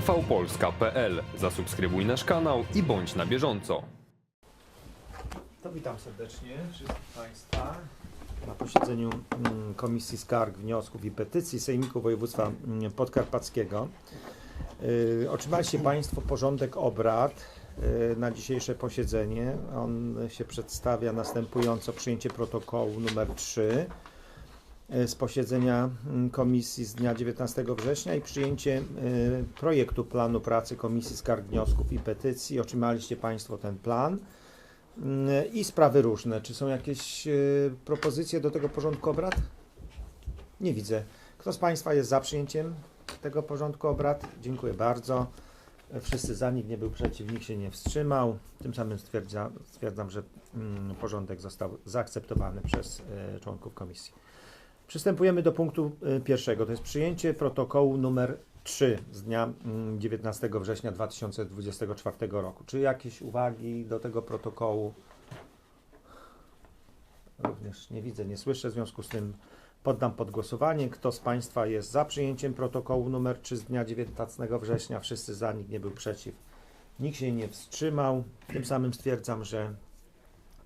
tvpolska.pl. Zasubskrybuj nasz kanał i bądź na bieżąco. To witam serdecznie wszystkich Państwa na posiedzeniu mm, Komisji Skarg, Wniosków i Petycji Sejmiku Województwa mm, Podkarpackiego. Yy, Otrzymaliście Państwo porządek obrad yy, na dzisiejsze posiedzenie. On się przedstawia następująco przyjęcie protokołu numer 3 yy, z posiedzenia mm, komisji z dnia 19 września i przyjęcie yy, projektu planu pracy Komisji Skarg, Wniosków i Petycji. Otrzymaliście Państwo ten plan. Mm, i sprawy różne. Czy są jakieś propozycje do tego porządku obrad? Nie widzę. Kto z Państwa jest za przyjęciem tego porządku obrad? Dziękuję bardzo. Wszyscy za, nikt nie był przeciw, nikt się nie wstrzymał. Tym samym stwierdza, stwierdzam, że mm, porządek został zaakceptowany przez członków komisji. Przystępujemy do punktu y, pierwszego. To jest przyjęcie protokołu numer 3 z dnia mm, 19 września 2024 roku. Czy jakieś uwagi do tego protokołu? Również nie widzę, nie słyszę, w związku z tym poddam pod głosowanie. Kto z Państwa jest za przyjęciem protokołu numer 3 z dnia 19 września? Wszyscy za, nikt nie był przeciw. Nikt się nie wstrzymał. Tym samym stwierdzam, że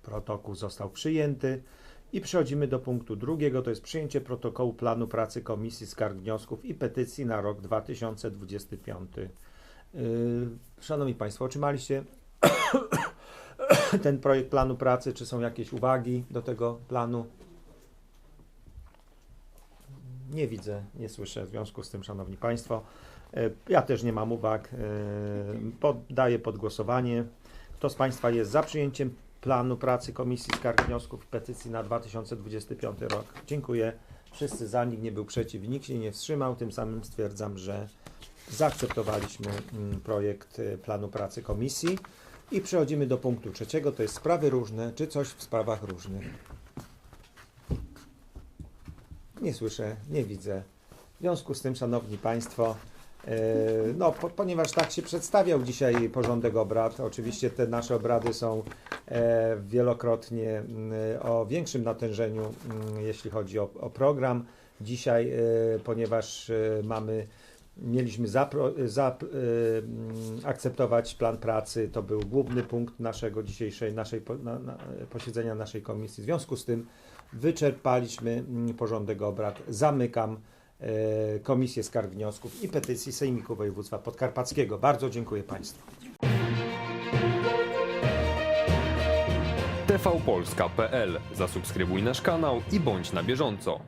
protokół został przyjęty. I przechodzimy do punktu drugiego, to jest przyjęcie protokołu planu pracy Komisji Skarg, Wniosków i Petycji na rok 2025. Yy, Szanowni Państwo, otrzymaliście ten projekt planu pracy? Czy są jakieś uwagi do tego planu? Nie widzę, nie słyszę. W związku z tym, Szanowni Państwo, yy, ja też nie mam uwag. Yy, Poddaję pod głosowanie. Kto z Państwa jest za przyjęciem planu pracy Komisji Skarg, Wniosków i Petycji na 2025 rok? Dziękuję. Wszyscy za, nikt nie był przeciw, nikt się nie wstrzymał. Tym samym stwierdzam, że zaakceptowaliśmy mm, projekt y, planu pracy komisji. I przechodzimy do punktu trzeciego, to jest sprawy różne, czy coś w sprawach różnych. Nie słyszę, nie widzę. W związku z tym, Szanowni Państwo, no, po, ponieważ tak się przedstawiał dzisiaj porządek obrad, oczywiście te nasze obrady są e, wielokrotnie mm, o większym natężeniu, mm, jeśli chodzi o, o program. Dzisiaj, e, ponieważ e, mamy Mieliśmy y, mm, plan pracy. To był główny punkt naszego dzisiejszej naszej, na, na, posiedzenia naszej komisji. W związku z tym wyczerpaliśmy porządek obrad. Zamykam e, Komisję Skarg Wniosków i Petycji Sejmiku Województwa Podkarpackiego. Bardzo dziękuję Państwu. tvpolska.pl. Zasubskrybuj nasz kanał i bądź na bieżąco.